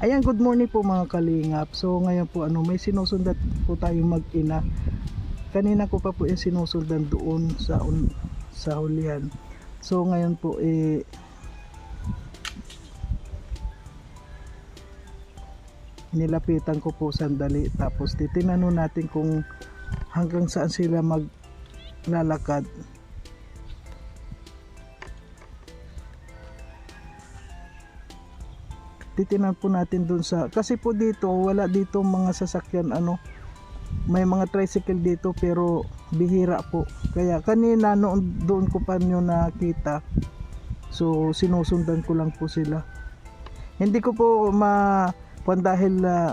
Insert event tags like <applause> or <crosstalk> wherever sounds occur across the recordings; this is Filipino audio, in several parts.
Ayan, good morning po mga kalingap. So ngayon po ano, may sinusundan po tayong mag-ina. Kanina ko pa po yung sinusundan doon sa un- sa hulihan. So ngayon po eh nilapitan ko po sandali tapos titingnan nun natin kung hanggang saan sila maglalakad. Titingnan po natin dun sa kasi po dito wala dito mga sasakyan ano may mga tricycle dito pero bihira po. Kaya kanina noon doon ko pa nyo nakita. So sinusundan ko lang po sila. Hindi ko po ma dahil ah,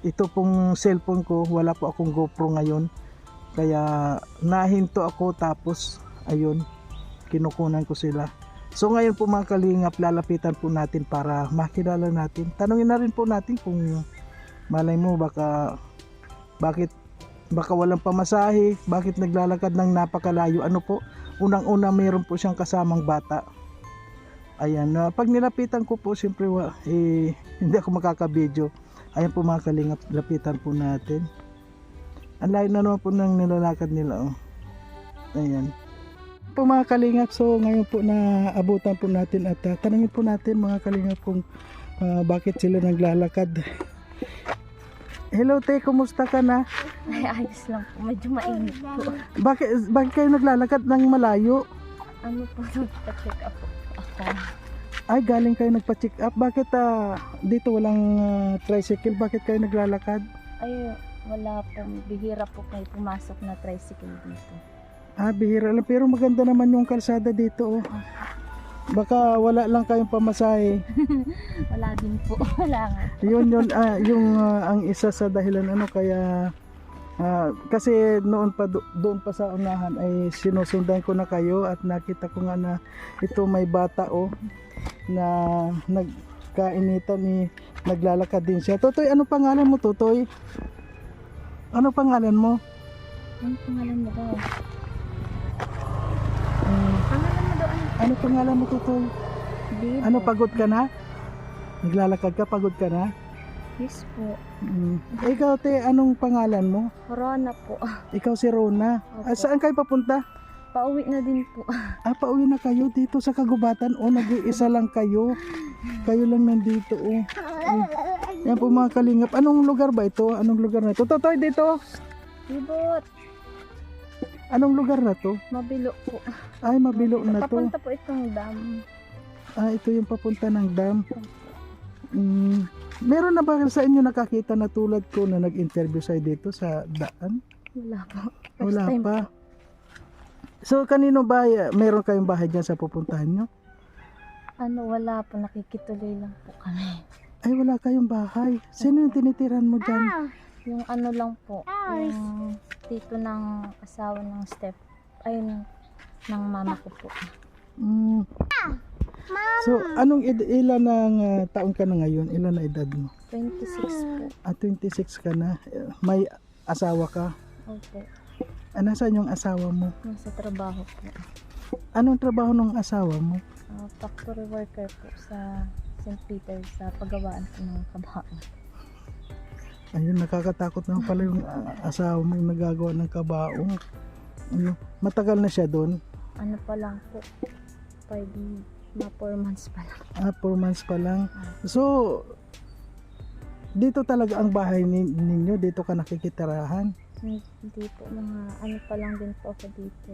ito pong cellphone ko, wala po akong GoPro ngayon. Kaya nahinto ako tapos ayun, kinukunan ko sila. So ngayon po mga kalingap, lalapitan po natin para makilala natin. Tanungin na rin po natin kung malay mo baka bakit baka walang pamasahe, bakit naglalakad ng napakalayo. Ano po? Unang-una mayroon po siyang kasamang bata. Ayan, na pag nilapitan ko po, siyempre eh, <laughs> hindi ako makaka-video. Ayan po mga kalingap, lapitan po natin. Ang layo na naman po ng nilalakad nila. Oh. Ayan. Po mga kalingap, so ngayon po na abutan po natin at uh, tanungin po natin mga kalingap kung ah, bakit sila naglalakad. Hello te, kumusta ka na? Ay, ayos lang po. Medyo mainit po. Bakit, bakit kayo naglalakad ng malayo? Ano po, nagpa-check up po ako. Ay, galing kayo nagpa-check up. Bakit ah, dito walang ah, tricycle? Bakit kayo naglalakad? Ay, wala po. Bihira po kayo pumasok na tricycle dito. Ah, bihira lang. Pero maganda naman yung kalsada dito. Oh. Baka wala lang kayong pamasahe. <laughs> Wala din po. <laughs> Wala nga. yun yun <laughs> ah, yung ah, ang isa sa dahilan ano kaya ah, kasi noon pa do- doon pa sa unahan ay sinusundan ko na kayo at nakita ko nga na ito may bata oh na nagkainitan ni naglalakad din siya. Totoy, ano pangalan mo, Totoy? Ano pangalan mo? Ano pangalan mo daw? Ano? pangalan mo, Totoy? Bibo. Ano, pagod ka na? Naglalakad ka, pagod ka na? Yes po. Hmm. Ikaw, te, anong pangalan mo? Corona po. Ikaw si Rona. Ah, saan kayo papunta? Pauwi na din po. Ah, pauwi na kayo dito sa kagubatan. O, nag-iisa lang kayo. Kayo lang nandito, o. Ay. Yan po mga kalingap. Anong lugar ba ito? Anong lugar na ito? Totoy, dito. Bibot. Anong lugar na to? Mabilo po. Ay, mabilo na to. Papunta po itong dam. Ah, ito yung papunta ng dam. Mm, meron na ba sa inyo nakakita na tulad ko na nag-interview sa dito sa daan? Wala po. First Wala time pa. po. So, kanino ba, meron kayong bahay dyan sa pupuntahan nyo? Ano, wala po. Nakikituloy lang po kami. Ay, wala kayong bahay. Sino yung tinitiran mo dyan? Yung ano lang po, yung tito ng asawa ng step, ayun, ng mama ko po. Mm. So, anong ed- ilan ng ah, taon ka na ngayon? Ilan na edad mo? 26 po. Ah, 26 ka na. Eh, May asawa ka. Opo. Ah, nasaan yung asawa mo? Nasa trabaho po. Anong trabaho ng asawa mo? Uh, factory worker po sa St. Peter sa paggawaan po ng kabahan. Ayun, nakakatakot naman pala yung asawa mo yung nagagawa ng kabaong. Ano, matagal na siya doon. Ano pa lang po, 5 na 4 months pa lang. Ah, 4 months pa lang. So, dito talaga ang bahay ni- ninyo. Dito ka nakikitirahan. Hindi po, mga ano pa lang din po ako dito.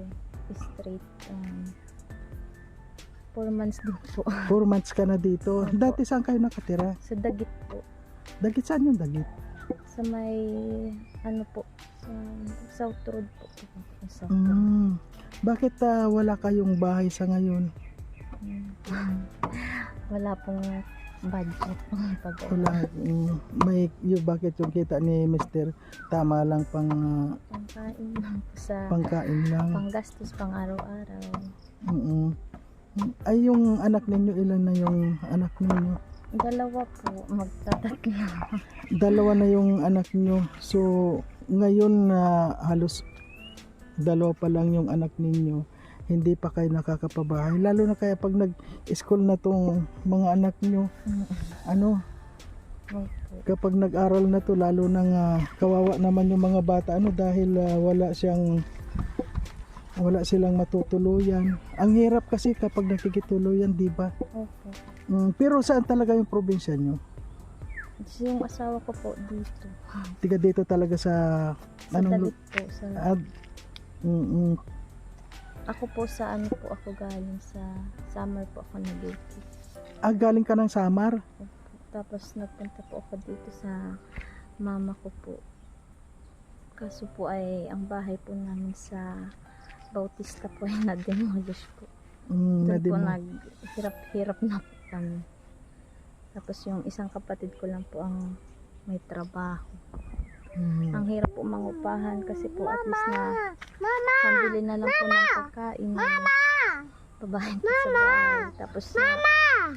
Straight. Um, 4 months din po. 4 months ka na dito. Opo. Dati saan kayo nakatira? sa Dagit po. Dagit saan yung dagit? Sa may, ano po, sa South Road po. Sa South Road. Mm. Bakit ah, wala kayong bahay sa ngayon? Mm. <laughs> Wala pong budget <laughs> pag Wala. mm, may yung bakit yung kita ni Mr. tama lang pang ah, pangkain lang po sa pangkain lang. panggastos pang araw-araw. Mm. Ay yung anak ninyo ilan na yung anak ninyo? Dalawa po, magtatatlo. Dalawa na yung anak niyo. So ngayon na halos dalawa pa lang yung anak ninyo. Hindi pa kayo nakakapabahay. Lalo na kaya pag nag-school na tong mga anak niyo. Mm. Ano? Kapag nag-aral na to lalo nang ah, kawawa naman yung mga bata ano dahil ah, wala siyang wala silang matutuluyan. Ang hirap kasi kapag nakikituluyan, di ba? Opo. Mm, pero saan talaga yung probinsya nyo? Yung asawa ko po dito. Tiga dito talaga sa Sa Anong Dalit po. Sa, ad, mm, mm, ako po sa ano po ako galing sa summer po ako nag-duty. ah, galing ka ng Samar? Opo. Tapos nagpunta po ako dito sa mama ko po. Kaso po ay ang bahay po namin sa Bautista po ay <laughs> na-demolish po. Mm, na Doon di po naghirap-hirap na po kami. Tapos yung isang kapatid ko lang po ang may trabaho. Mm, Ang hirap po mangupahan kasi po at least na pambili na lang po ng pagkain. Mama! Babahin po sa bahay. Tapos na,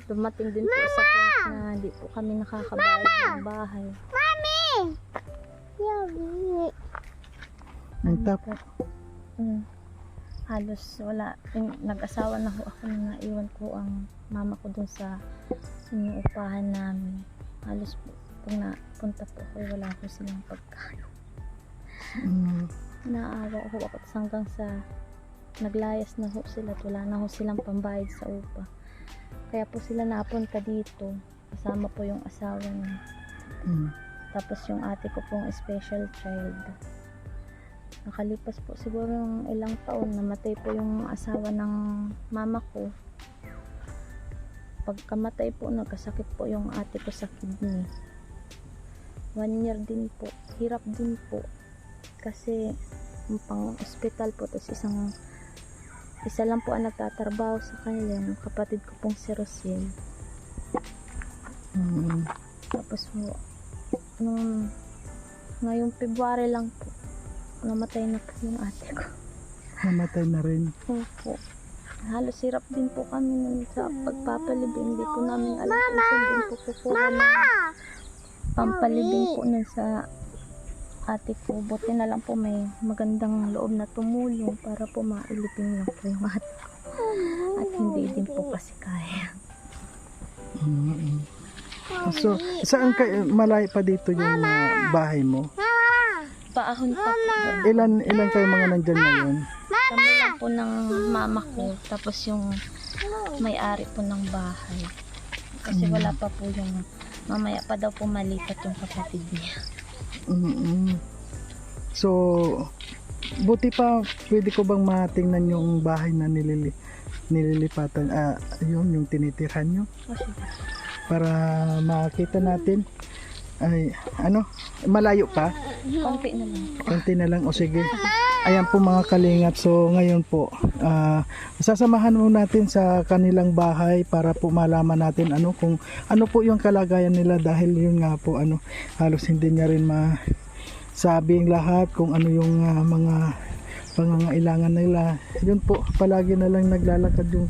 dumating din po sa point na hindi po kami nakakabayad ng bahay. mm, Ano tap, po, mm, halos wala. Nag-asawa na ho ako na naiwan ko ang mama ko dun sa inuupahan namin. Halos po, pag napunta po ako, wala ko silang pagkain. mm, Naawa ko ako hanggang sa naglayas na ho sila wala na ho silang pambayad sa upa. Kaya po sila napunta dito. Kasama po yung asawa niya. mm, Tapos yung ate ko pong special child. Nakalipas po siguro ng ilang taon, namatay po yung asawa ng mama ko. Pagkamatay po, nagkasakit po yung ate ko sa kidney. One year din po. Hirap din po. Kasi yung pang ospital po, tapos isang isa lang po ang nagtatrabaho sa kanila, yung kapatid ko pong si Rosel. mm, Tapos po, nung ngayong February lang po, namatay na po yung ate ko. namatay na rin. Opo. Halos hirap din po kami nun sa pagpapalibing. Hindi po namin alam kung saan din po kukuha ng pampalibing po nun sa ate ko. Buti na lang po may magandang loob na tumulong para po mailibing lang po yung ate ko. At hindi din po kasi kaya. Mm, mm. So, saan ka malayo pa dito yung ah, bahay mo? Paahon pa po. Ilan ilan kayo mga nandyan ngayon? Kami lang po ng mama ko. Tapos yung may-ari po ng bahay. Kasi wala pa po yung mamaya pa daw po malipat yung kapatid niya. Mm-mm. So, buti pa pwede ko bang matingnan yung bahay na nilili nililipatan ah yun yung tinitirhan nyo para makita natin ay ano? Malayo pa? Konti na lang. Konti na lang. O sige. Ayan po mga kalingap. So ngayon po ah, sasamahan mo natin sa kanilang bahay para po malaman natin ano kung ano po yung kalagayan nila dahil yun nga po ano halos hindi niya rin masabing lahat kung ano yung ah, mga pangangailangan nila. Yun po palagi na lang naglalakad yung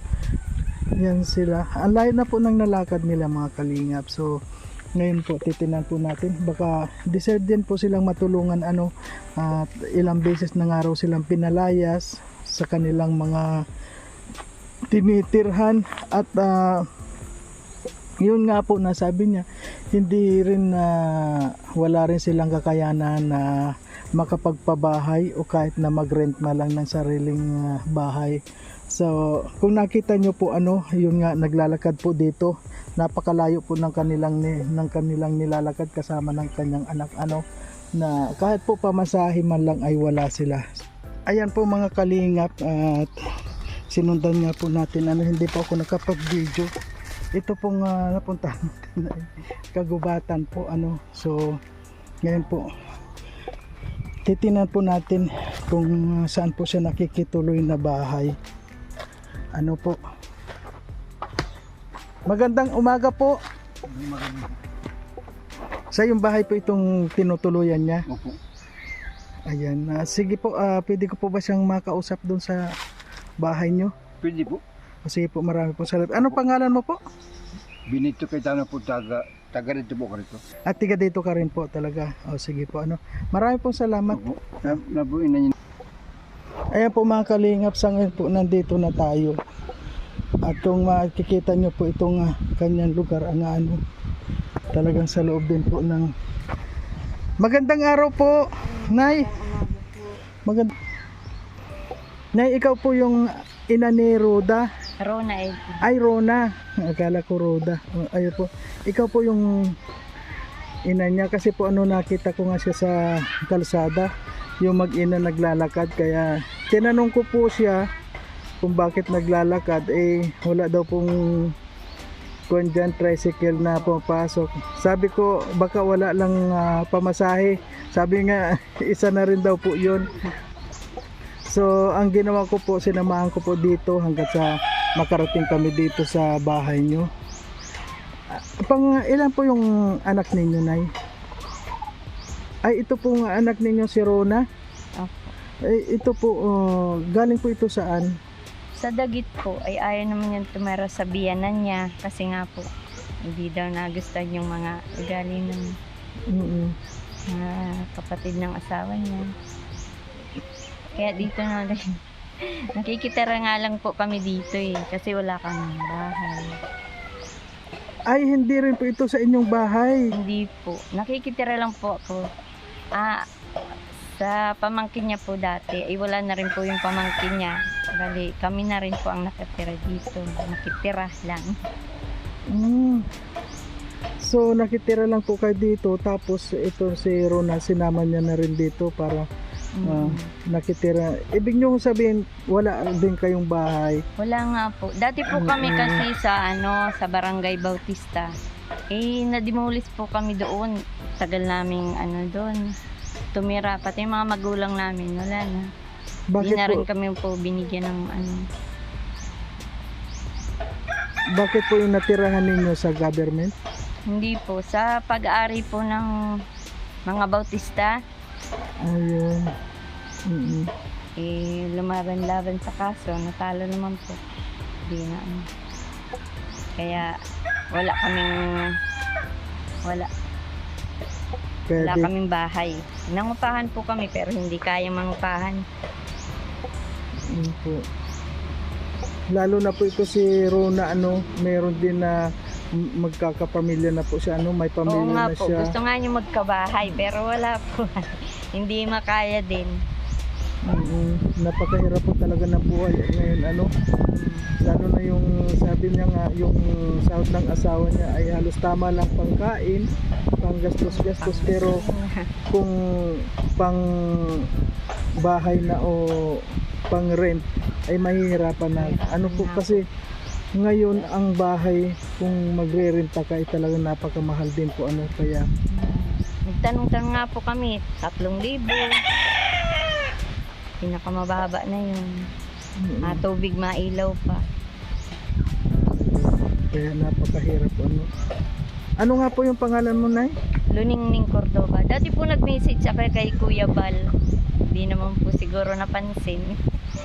yan sila. Ang layo na po ng nalakad nila mga kalingap. So ngayon po titinan po natin. Baka deserve din po silang matulungan ano at ilang beses na nga raw silang pinalayas sa kanilang mga tinitirhan. At ah, yun nga po nasabi niya hindi rin na wala rin silang kakayanan na makapagpabahay o kahit na mag-rent na lang ng sariling ah, bahay so kung nakita nyo po ano yun nga naglalakad po dito napakalayo po ng kanilang ni, ng kanilang nilalakad kasama ng kanyang anak ano na kahit po pamasahe man lang ay wala sila. Ayan po mga kalingap at sinundan nga po natin ano hindi po ako nakapag video ito pong uh, napuntahan <laughs> natin kagubatan po ano. So ngayon po titinan po natin kung uh, saan po siya nakikituloy na bahay ano po magandang umaga po sa yung bahay po itong tinutuluyan niya Opo. ayan ah, sige po ah, pwede ko po ba siyang makausap doon sa bahay nyo Pwede po. O, sige po marami po salamat ano pangalan mo po Binito kay Tana po taga, taga rito po ka rito. At tiga dito ka rin po talaga. O sige po ano. Marami pong salamat. Opo. Na, nabuin na niyo. Ayan po mga kalingap sa ngayon po nandito na tayo. At kung makikita nyo po itong ah, kanyang lugar ang ano Talagang sa loob din po ng Magandang araw po, Nay. Magand Nay, ikaw po yung ina ni Roda. Rona eh. Ay, Rona. Akala ko Roda. Ayun po. Ikaw po yung ina niya kasi po ano nakita ko nga siya sa kalsada yung mag-ina naglalakad kaya tinanong ko po siya kung bakit naglalakad eh wala daw pong dyan, tricycle na pumapasok. Sabi ko baka wala lang ah, pamasahe. Sabi nga <laughs> isa na rin daw po yun. So ang ginawa ko po sinamahan ko po dito hanggang sa makarating kami dito sa bahay nyo. Ah, pang ilan po yung anak ninyo nay? Ay ito po nga anak ninyo si Rona Ay ito po oh, galing po ito saan Sa dagit po ay ayaw naman yung tumira sa biyanan niya kasi nga po hindi daw nagustuhan yung mga ugali ng Mm-mm. mga kapatid ng asawa niya. Kaya dito na rin. <laughs> Nakikitira nga lang po kami dito eh kasi wala kami bahay. ay hindi rin po ito sa inyong bahay Hindi po. Nakikitira lang po ako. Ah, sa pamangkin niya po dati, ay wala na rin po yung pamangkin niya. Bali, kami na rin po ang nakatira dito. Nakitira lang. Mm. So nakitira lang po kayo dito tapos ito si Rona sinama niya na rin dito para Mm. nakitira. Ibig niyo sabihin wala din kayong bahay. Wala nga po. Dati po kami Mm. kasi sa ano, sa Barangay Bautista. Eh, nadimulis po kami doon. Tagal naming ano doon. Tumira. Pati yung mga magulang namin, wala na. Hindi Bakit na po, rin kami po binigyan ng ano. bakit po yung natirahan ninyo sa government? Hindi po. Sa pag-aari po ng mga Bautista, Ayun. Mm-mm. eh, lumaban-laban sa kaso. Natalo naman po. Hindi na ano. Kaya, wala kaming, wala, Kaya wala kaming bahay. Nangupahan po kami pero hindi kaya mangupahan. Yun po. Lalo na po ito si Rona ano, meron din na magkakapamilya na po siya ano, may Oo pamilya nga na po, siya. gusto nga niya magkabahay pero wala po. <laughs> hindi makaya din. Mm, napakahirap po talaga ng buhay ngayon ano. Lalo na yung sabi niya nga yung sahod ng asawa niya ay halos tama lang pangkain, panggastos-gastos pero kung pang bahay na o pang rent ay mahihirapan na. Ano po kasi ngayon ang bahay kung magre-renta ka ay talagang napakamahal din po ano kaya Nagtanong-tanong nga po kami, tatlong libo. Pinakamababa na yun. mm, Ah, tubig, mailaw pa. kaya napakahirap ano. Ano nga po yung pangalan mo Nay? Luningning Cordoba. Dati po nag-message ako kay Kuya Bal. Hindi naman po siguro napansin.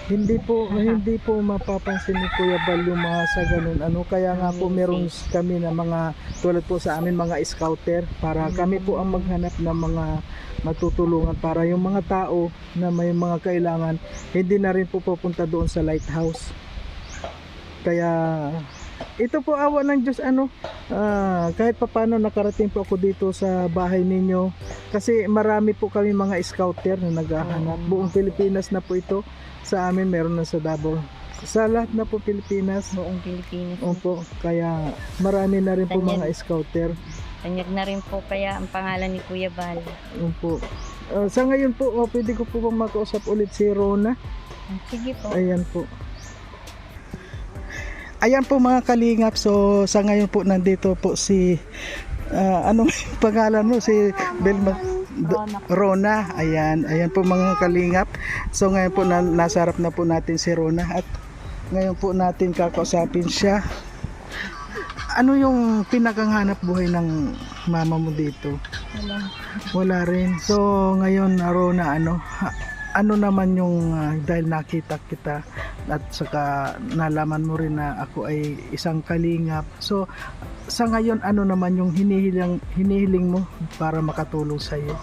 Hindi po hindi po mapapansin ni Kuya Bal yung mga sa ganun. Ano kaya nga po meron kami na mga tulad po sa amin mga scouter para kami po ang maghanap ng mga matutulungan para yung mga tao na may mga kailangan hindi na rin po pupunta doon sa lighthouse. Kaya ito po awa ng Diyos ano ah, kahit papano nakarating po ako dito sa bahay ninyo. Kasi marami po kami mga scouter na naghahanap. Oo. buong Pilipinas na po ito sa amin meron na sa Davao sa lahat na po Pilipinas Buong Pilipinas. Opo, kaya marami na rin po Tanyag. mga scouter. Tanyag na rin po kaya ang pangalan ni Kuya Bal. Opo. Ah, sa ngayon po, oh, pwede ko po bang makausap ulit si Rona? Sige po. Ayan po. Ayan po mga kalingap. So sa ngayon po nandito po si ah, anong <laughs> pangalan mo si Belma Rona. Rona. Ayan, ayan po mga kalingap. So ngayon po na, nasa harap na po natin si Rona at ngayon po natin kakausapin siya. Ano yung pinakanghanap buhay ng mama mo dito? Wala. Wala rin. So ngayon Rona ano ano naman yung ah, dahil nakita kita at saka nalaman mo rin na ako ay isang kalingap. So sa ngayon ano naman yung hinihiling hinihiling mo para makatulong sa iyo?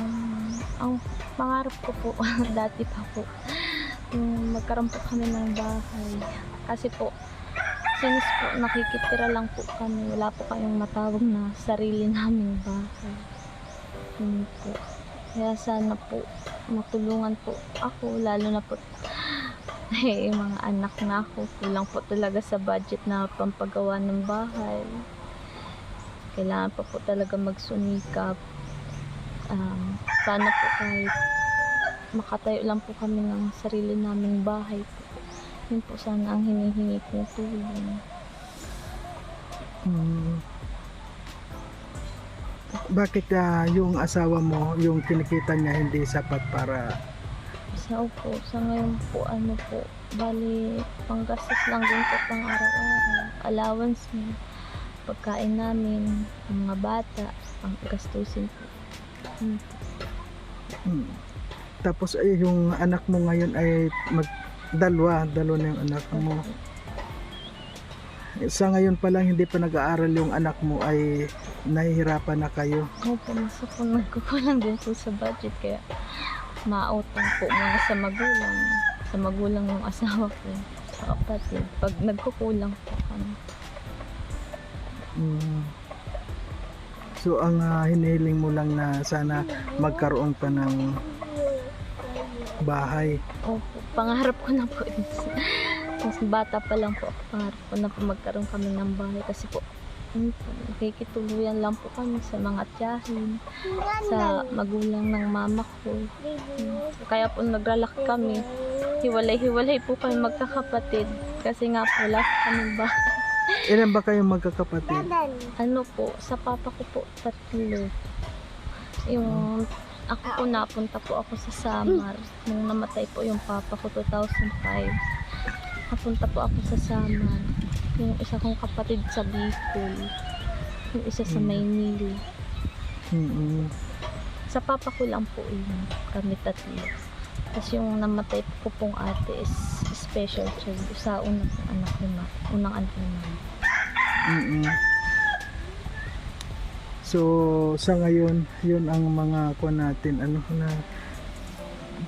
Um, ang pangarap ko po, <laughs> dati pa po, yung magkaroon po kami ng bahay. Kasi po, Since po nakikitira lang po kami, wala po kayong matawag na sarili naming bahay. Yun po. Kaya sana po matulungan po ako, lalo na po <laughs> eh, mga anak na ako. Kulang po talaga sa budget na pampagawa ng bahay. Kailangan pa po talaga magsunikap. Um, sana po kahit makatayo lang po kami ng sarili naming bahay po. Yun po sana ang hinihingi kong tulong. Hmm. Bakit ah, yung asawa mo, yung kinikita niya hindi sapat para Sa opo, sa ngayon po, ano po, bali, panggastos lang din po pang araw-araw. Allowance mo, pagkain namin, ang mga bata, panggastusin po. Yun po. Hmm. Tapos ay yung anak mo ngayon ay mag dalawa, dalawa na yung anak mo. Sa ngayon pa lang hindi pa nag-aaral yung anak mo ay nahihirapan na kayo. Opo, po nagkukulang din po sa budget, kaya mautang po muna sa magulang. Sa magulang ng asawa ko, sa kapatid. Pag nagkukulang po kami. Mm. So ang ah, hinihiling mo lang na sana magkaroon pa ng bahay. Opo, pangarap ko na po. <laughs> Mas bata pa lang po pangarap ko na po magkaroon kami ng bahay kasi po, nakikituluyan lang po kami sa mga tiyahin, sa magulang ng mama ko. Kaya po naglalaki kami, hiwalay-hiwalay po kami magkakapatid kasi nga po po kami bahay. Ilan ba kayong magkakapatid? Ano po, sa papa ko po, tatlo. Yung, ako po napunta po ako sa Samar. Nung namatay po yung papa ko, 2005. Napunta po ako sa Samar. Yung isa kong kapatid sa Bicol. Yung isa sa Hmm. Maynila. Mm-mm. Sa papa ko lang po yun. Kami tatlo. Tapos yung namatay ko pong ate is special child. Sa unang anak ni ma. Unang anak ni mama. Mm-mm. So sa ngayon, yun ang mga kuha natin ano na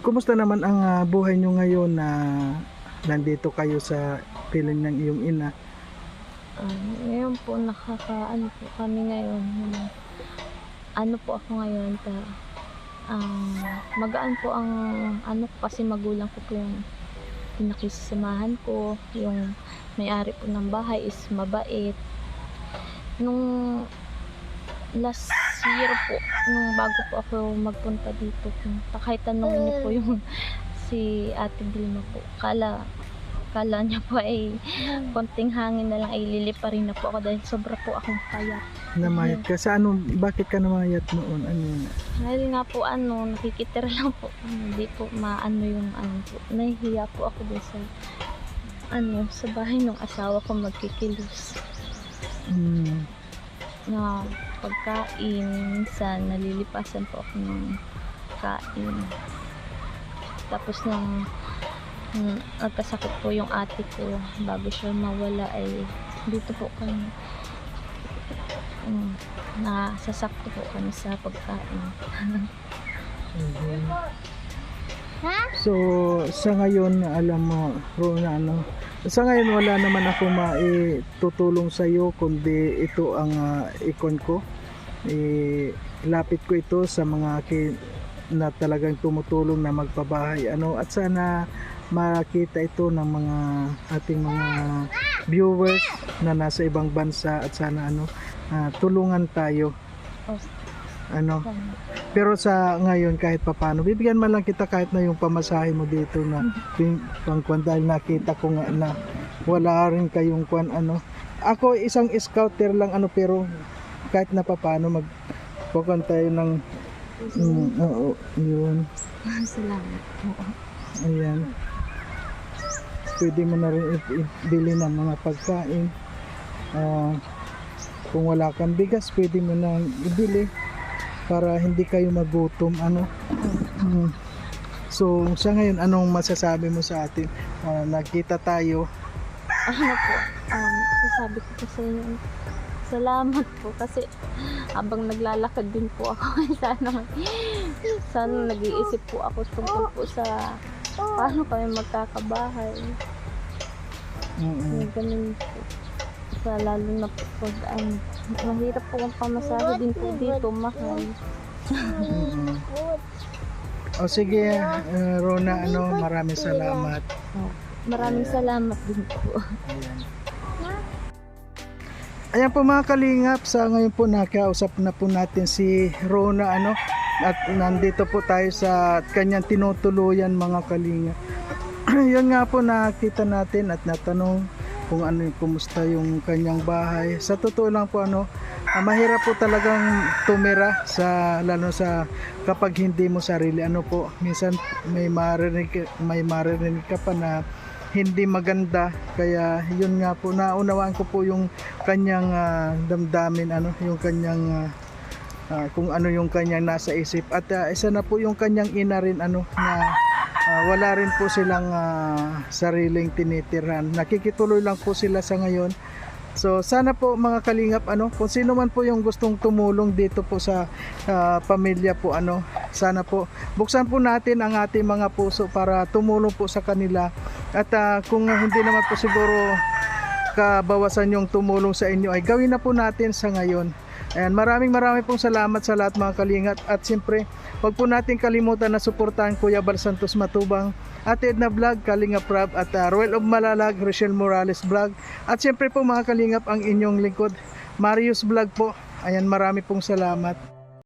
Kumusta naman ang ah, buhay nyo ngayon na nandito kayo sa piling ng iyong ina? Ah, ngayon po nakakaano po kami ngayon. Ano po ako ngayon ta ang magaan po ang ano kasi magulang ko po yung pinakisamahan ko, yung may-ari po ng bahay is mabait. Nung last year po, nung bago po ako magpunta dito, kahit tanongin niyo po yung si Ate Vilma po, kala kala niya po ay konting hangin na lang ay liliparin na po ako dahil sobra po akong payat. Namayat ka sa ano, bakit ka namayat noon? Ano yun? Dahil nga po ano, nakikitira lang po. Hindi po maano yung ano po. Nahihiya po ako dun sa ano, sa bahay ng asawa ko magkikilos Mm. na pagkain. Minsan, nalilipasan po ako ng kain. Tapos nung nung nagkasakit po yung ate ko bago siya mawala ay dito po kami um, nasasakto po kami sa pagkain. Mhm. <laughs> So, sa ngayon, alam mo, Rona, ano, sa ngayon wala naman ako maitutulong sa iyo kundi ito ang ah, ikon ko. Eh, lapit ko ito sa mga na talagang tumutulong na magpabahay ano at sana makita ito ng mga ating mga viewers na nasa ibang bansa at sana ano ah, tulungan tayo ano pero sa ngayon kahit papano, bibigyan man lang kita kahit na yung pamasahe mo dito na pangkwan dahil nakita ko nga na wala rin kayong kwan ano. Ako isang scouter lang ano pero kahit na papano mag pagkwan tayo ng mm, oo, yun. <laughs> Salamat po. Ayan. Pwede mo na rin i- ibili ng mga pagkain. Ah, kung wala kang bigas, pwede mo na ibili para hindi kayo magutom. Ano? Mm. So, sa ngayon, anong masasabi mo sa atin? Ah, nagkita tayo. Ano po, um, sasabi ko po sa inyo, salamat po kasi habang naglalakad din po ako, <laughs> sana, sana nag-iisip po ako tungkol po sa paano kami magkakabahay. Mm-mm. Ganun po. lalo na po pag ano, mahirap po ang pamasahe din po dito, mahal. O sige, uh, Rona, ano, maraming salamat. Maraming salamat din po. Ayan. Ayan po mga kalingap, sa ngayon po nakausap na po natin si Rona ano at nandito po tayo sa kanyang tinutuluyan mga kalingap. <clears throat> Yun nga po nakita natin at natanong kung ano kumusta yung kanyang bahay. Sa totoo lang po ano, ah, mahirap po talagang tumira sa lalo sa kapag hindi mo sarili ano po. Minsan may marinig may marinig ka pa na hindi maganda kaya yun nga po naunawaan ko po yung kanyang ah, damdamin ano yung kanyang ah, ah, kung ano yung kanyang nasa isip. At ah, isa na po yung kanyang ina rin ano na ah, wala rin po silang ah, sariling tinitirhan nakikituloy lang po sila sa ngayon. So sana po mga kalingap ano kung sino man po yung gustong tumulong dito po sa ah, pamilya po ano sana po buksan po natin ang ating mga puso para tumulong po sa kanila. At ah, kung hindi naman po siguro kabawasan yung tumulong sa inyo ay gawin na po natin sa ngayon. Ayan, maraming maraming pong salamat sa lahat mga kalingat at siyempre huwag po natin kalimutan na suportahan Kuya Bal Santos Matubang, Ate Edna Vlog, Kalinga Prab at uh, Royal of Malalag, Rochelle Morales Vlog at siyempre po mga kalingap ang inyong lingkod Marius Vlog po. Ayan, marami pong salamat.